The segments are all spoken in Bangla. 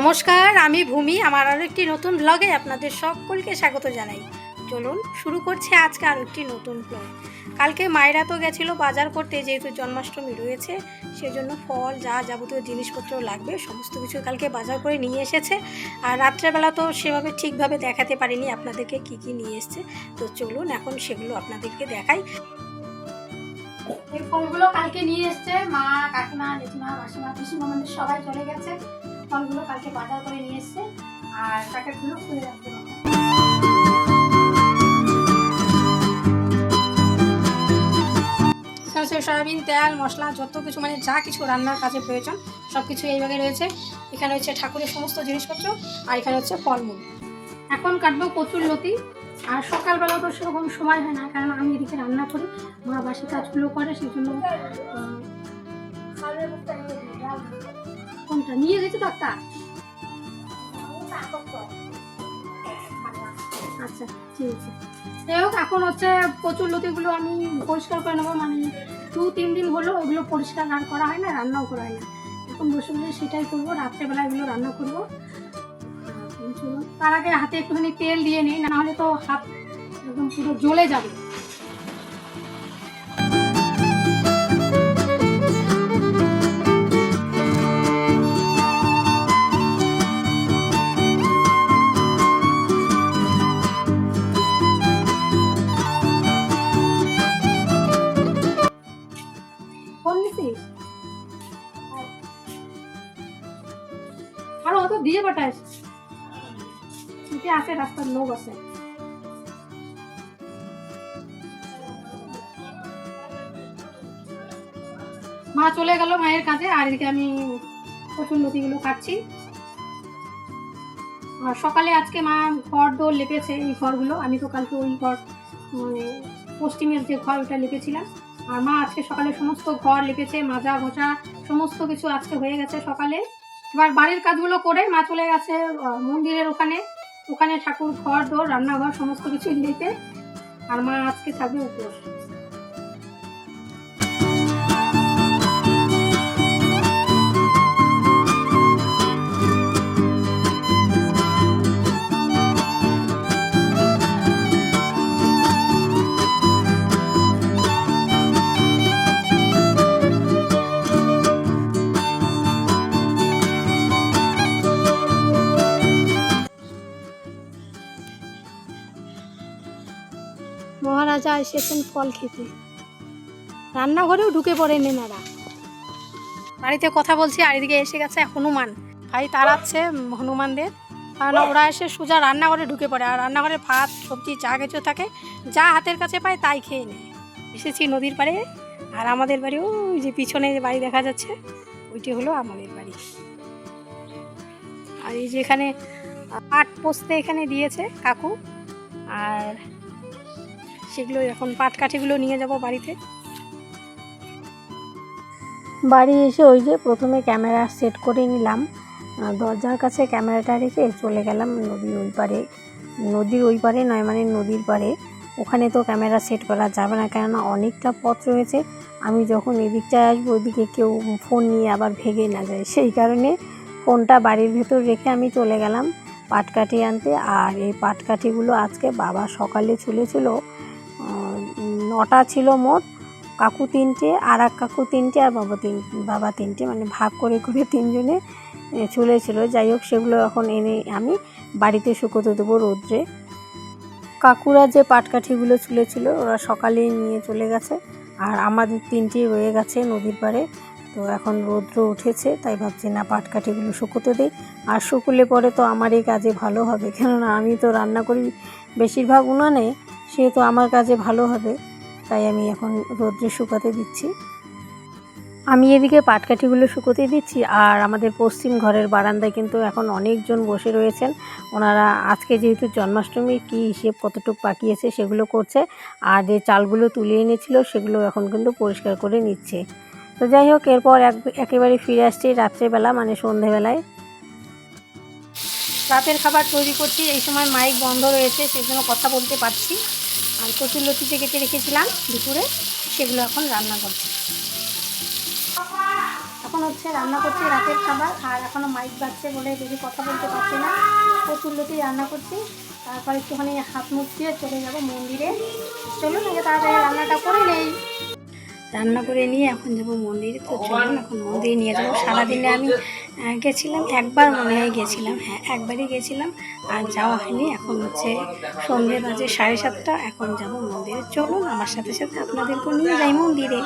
নমস্কার, আমি ভূমি। আমার আরও একটি নতুন ব্লগে আপনাদের সকলকে স্বাগত জানাই। চলুন শুরু করছে আজকে আরও একটি নতুন ব্লগ কালকে মায়েরা তো গেছিল বাজার করতে, যেহেতু জন্মাষ্টমী রয়েছে, সেজন্য ফল, যা যাবতীয় জিনিসপত্র লাগবে, সমস্ত কিছু কালকে বাজার করে নিয়ে এসেছে। আর রাত্রেবেলা তো সেভাবে ঠিকভাবে দেখাতে পারিনি, আপনাদেরকে কি কি নিয়ে এসছে। তো চলুন এখন সেগুলো আপনাদেরকে দেখাই। এই ফলগুলো কালকে নিয়ে এসছে মা, কাকিমা, জেঠিমা, মাসিমা, পিসিমা মানে সবাই চলে গেছে। ফলগুলো কালকে বাজার করে নিয়ে এসছে আর প্যাকেটগুলো খুলে রাখতে হবে। সয়াবিন তেল মশলা যত কিছু মানে যা কিছু রান্নার কাজে প্রয়োজন সব কিছু এইভাবে রয়েছে। এখানে হচ্ছে ঠাকুরের সমস্ত জিনিসপত্র আর এখানে হচ্ছে ফলমূল। এখন কাটবো কচুর লতি আর সকালবেলা তো সেরকম সময় হয় না কারণ আমি এদিকে রান্না করি মা বাসি কাজগুলো করে সেই জন্য কোনটা নিয়ে গেছে তো একটা। আচ্ছা ঠিক আছে। যাই হোক, এখন হচ্ছে প্রচুর লতিগুলো আমি পরিষ্কার করে নেব। মানে দু, তিন দিন হলো ওগুলো পরিষ্কার আর করা হয় না, রান্নাও করা হয় না। এখন বসে বসে সেটাই করব রাত্রেবেলা এগুলো রান্না করব। তার আগে হাতে একটুখানি তেল দিয়ে নিই, না হলে তো হাত একদম পুরো জ্বলে যাবে। আরও অত দিয়ে পাঠাস আছে রাস্তার লোক আছে। মা চলে গেল মায়ের কাজে আর এদিকে আমি প্রচুর লতিগুলো কাটছি। আর সকালে আজকে মা ঘর দোর লেপেছে এই ঘরগুলো আমি তো কালকে ওই ঘর মানে পশ্চিমের যে ঘর ওটা লেপেছিলাম। আর মা আজকে সকালে সমস্ত ঘর লেপেছে মাজা ঘষা সমস্ত কিছু আজকে হয়ে গেছে সকালে। এবার বাড়ির কাজগুলো করে মা চলে গেছে মন্দিরের ওখানে। ওখানে ঠাকুর, ঘর, দোর, রান্নাঘর, সমস্ত কিছু লেপে আর মা আজকে থাকবে উপোস। মহারাজা এসেছেন ফল খেতে? রান্নাঘরেও ঢুকে পড়ে নেনারা বাড়িতে কথা বলছি, আর এদিকে এসে গেছে হনুমান। ভাই তাড়াচ্ছে হনুমানদের, কারণ ওরা এসে সোজা রান্নাঘরে ঢুকে পড়ে। আর রান্নাঘরে ভাত, সবজি, যা কিছু থাকে, যা হাতের কাছে পায় তাই খেয়ে নেয়। এসেছি নদীর পাড়ে, আর আমাদের বাড়ি ওই যে পিছনে যে বাড়ি দেখা যাচ্ছে, ওইটি হলো আমাদের বাড়ি। আর এই যে এখানে পাট পোস্তে এখানে দিয়েছে কাকু, আর সেগুলো এখন পাট কাঠিগুলো নিয়ে যাব বাড়িতে। বাড়ি এসে ওই যে প্রথমে ক্যামেরা সেট করে নিলাম। দরজার কাছে ক্যামেরাটা রেখে চলে গেলাম নদীর ওই পারে। নদীর ওই পারে নয় মানে নদীর পারে। ওখানে তো ক্যামেরা সেট করা যাবে না, কেননা অনেকটা পথ রয়েছে। আমি যখন এদিকটায় আসব, ওইদিকে কেউ ফোন নিয়ে আবার ভেগে না যায়। সেই কারণে ফোনটা বাড়ির ভেতর রেখে আমি চলে গেলাম পাটকাঠি আনতে। আর এই পাটকাঠিগুলো আজকে বাবা সকালে চলেছিল নটা ছিল মোট কাকু তিনটে আর এক কাকু তিনটে আর বাবা তিন বাবা তিনটে মানে ভাগ করে করে তিনজনে এ, চলেছিল। যাই হোক সেগুলো এখন এনে আমি বাড়িতে শুকোতে দেবো রোদ্রে। কাকুরা যে পাটকাঠিগুলো চুলেছিল ওরা সকালেই নিয়ে চলে গেছে। আর আমাদের তিনটি রয়ে গেছে নদীর পাড়ে। তো এখন রৌদ্র উঠেছে তাই ভাবছি না পাটকাঠিগুলো শুকোতে দিই। আর শুকুলে পরে তো আমার এই কাজে ভালো হবে। কেননা আমি তো রান্না করি বেশিরভাগ উনানে সে তো আমার কাজে ভালো হবে। তাই আমি এখন রোদ্রে শুকাতে দিচ্ছি। আমি এদিকে পাটকাঠিগুলো শুকোতে দিচ্ছি আর আমাদের পশ্চিম ঘরের বারান্দায় কিন্তু এখন অনেকজন বসে রয়েছেন। ওনারা আজকে যেহেতু জন্মাষ্টমী, কী হিসেব কতটুকু পাকিয়েছে সেগুলো করছে আর যে চালগুলো তুলে এনেছিল সেগুলো এখন কিন্তু পরিষ্কার করে নিচ্ছে। তো যাই হোক, এরপর এক, একেবারে ফিরে আসছি রাত্রেবেলা মানে সন্ধেবেলায়। রাতের খাবার তৈরি করছি, এই সময় মাইক বন্ধ রয়েছে সেই জন্য কথা বলতে পারছি। আর কচুর লতিতে কেটে রেখেছিলাম দুপুরে, সেগুলো এখন রান্না করছি। এখন হচ্ছে রান্না করছি রাতের খাবার, আর এখনও মাইক বাজছে বলে বেশি কথা বলতে পারছি না। প্রচুর লতি রান্না করছি, তারপর একটুখানি হাত মুখ দিয়ে চলে যাব মন্দিরে। চলুন তাড়াতাড়ি রান্নাটা করে নেই। রান্না করে নিয়ে এখন যাব মন্দিরে। তো চলুন, এখন মন্দিরে নিয়ে যাব। সারাদিনে আমি গেছিলাম, একবার মনে হয় গেছিলাম হ্যাঁ একবারই গেছিলাম, আর যাওয়া হয়নি। এখন হচ্ছে সন্ধ্যে বাজে সাড়ে সাতটা, এখন যাব মন্দিরে। চলুন, আমার সাথে সাথে আপনাদেরকেও নিয়ে যাই মন্দিরে।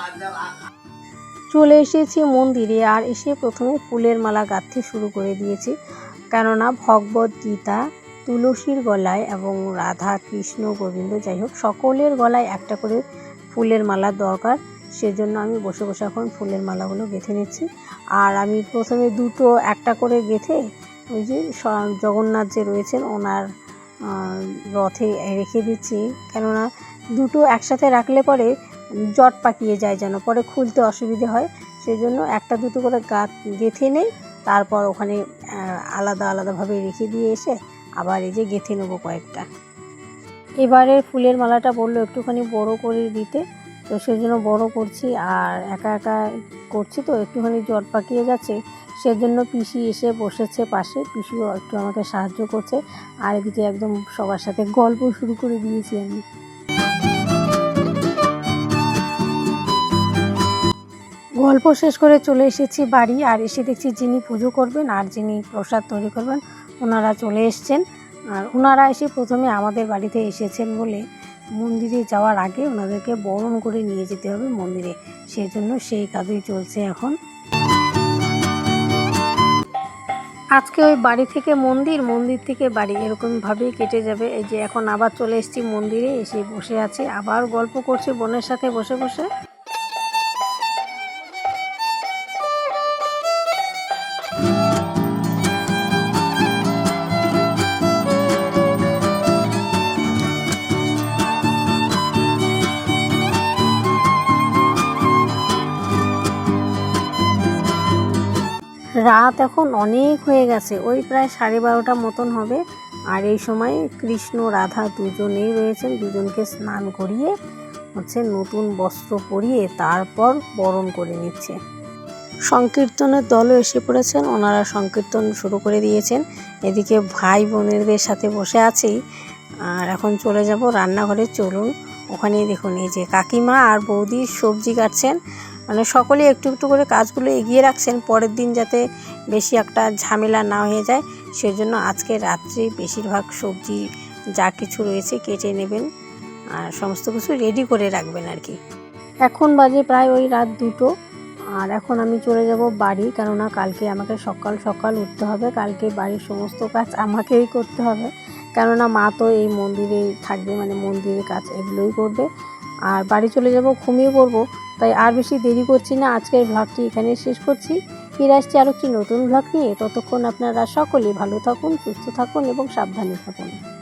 চলে এসেছি মন্দিরে, আর এসে প্রথমে ফুলের মালা গাঁথতে শুরু করে দিয়েছি। কেননা ভগবত গীতা, তুলসীর গলায় এবং রাধা কৃষ্ণ গোবিন্দ, যাই হোক, সকলের গলায় একটা করে ফুলের মালার দরকার। সেজন্য আমি বসে বসে এখন ফুলের মালাগুলো গেঁথে নিচ্ছি। আর আমি প্রথমে দুটো, একটা করে গেঁথে ওই যে জগন্নাথ যে রয়েছেন, ওনার রথে রেখে দিচ্ছি। কেননা দুটো একসাথে রাখলে পরে জট পাকিয়ে যায় যেন, পরে খুলতে অসুবিধে হয়। সেজন্য একটা দুটো করে গাত গেঁথে নেই, তারপর ওখানে আলাদা আলাদাভাবে রেখে দিয়ে এসে আবার এই যে গেঁথে নেব কয়েকটা। এবারের ফুলের মালাটা বলল একটুখানি বড় করে দিতে। তো সেই জন্য বড় করছি আর একা একা করছি তো একটুখানি জট পাকিয়ে যাচ্ছে। সেজন্য পিসি এসে বসেছে পাশে। পিসিও একটু আমাকে সাহায্য করছে। আর এদিকে একদম সবার সাথে গল্প শুরু করে দিয়েছি আমি। গল্প শেষ করে চলে এসেছি বাড়ি আর এসে দেখছি যিনি পুজো করবেন আর যিনি প্রসাদ তৈরি করবেন, ওনারা চলে এসছেন। আর ওনারা এসে প্রথমে আমাদের বাড়িতে এসেছেন বলে মন্দিরে যাওয়ার আগে ওনাদেরকে বরণ করে নিয়ে যেতে হবে মন্দিরে। সেই জন্য সেই কাজই চলছে এখন। আজকে ওই বাড়ি থেকে মন্দির মন্দির থেকে বাড়ি। এরকমভাবেই কেটে যাবে। এই যে এখন আবার চলে এসেছি মন্দিরে, এসে বসে আছে। আবার গল্প করছি বোনের সাথে বসে বসে। রাত এখন অনেক হয়ে গেছে। ওই প্রায় সাড়ে বারোটা মতন হবে। আর এই সময় কৃষ্ণ, রাধা দুজনেই রয়েছেন। দুজনকে স্নান করিয়ে হচ্ছে নতুন বস্ত্র পরিয়ে তারপর বরণ করে নিচ্ছে। সংকীর্তনের দলও এসে পড়েছেন। ওনারা সংকীর্তন শুরু করে দিয়েছেন। এদিকে ভাই বোনেরদের সাথে বসে আছি। আর এখন চলে যাব রান্নাঘরে। চলুন, ওখানেই দেখুন এই যে কাকিমা আর বৌদি সবজি কাটছেন। মানে সকলে একটু একটু করে কাজগুলো এগিয়ে রাখছেন, পরের দিন যাতে বেশি একটা ঝামেলা না হয়ে যায়। সেজন্য আজকে রাত্রে বেশিরভাগ সবজি যা কিছু রয়েছে কেটে নেবেন, আর সমস্ত কিছু রেডি করে রাখবেন আর কি। এখন বাজে প্রায় ওই রাত দুটো, আর এখন আমি চলে যাব বাড়ি, কেননা কালকে আমাকে সকাল সকাল উঠতে হবে। কালকে বাড়ির সমস্ত কাজ আমাকেই করতে হবে। কেননা মা তো এই মন্দিরেই থাকবে মানে মন্দিরের কাজ এগুলোই করবে। আর বাড়ি চলে যাব, ঘুমিয়ে পড়ব। তাই আর বেশি দেরি করছি না, আজকের ভ্লগটি এখানে শেষ করছি। ফিরে আসছি আরও একটি নতুন ভ্লগ নিয়ে। ততক্ষণ আপনারা সকলেই ভালো থাকুন, সুস্থ থাকুন এবং সাবধানে থাকুন।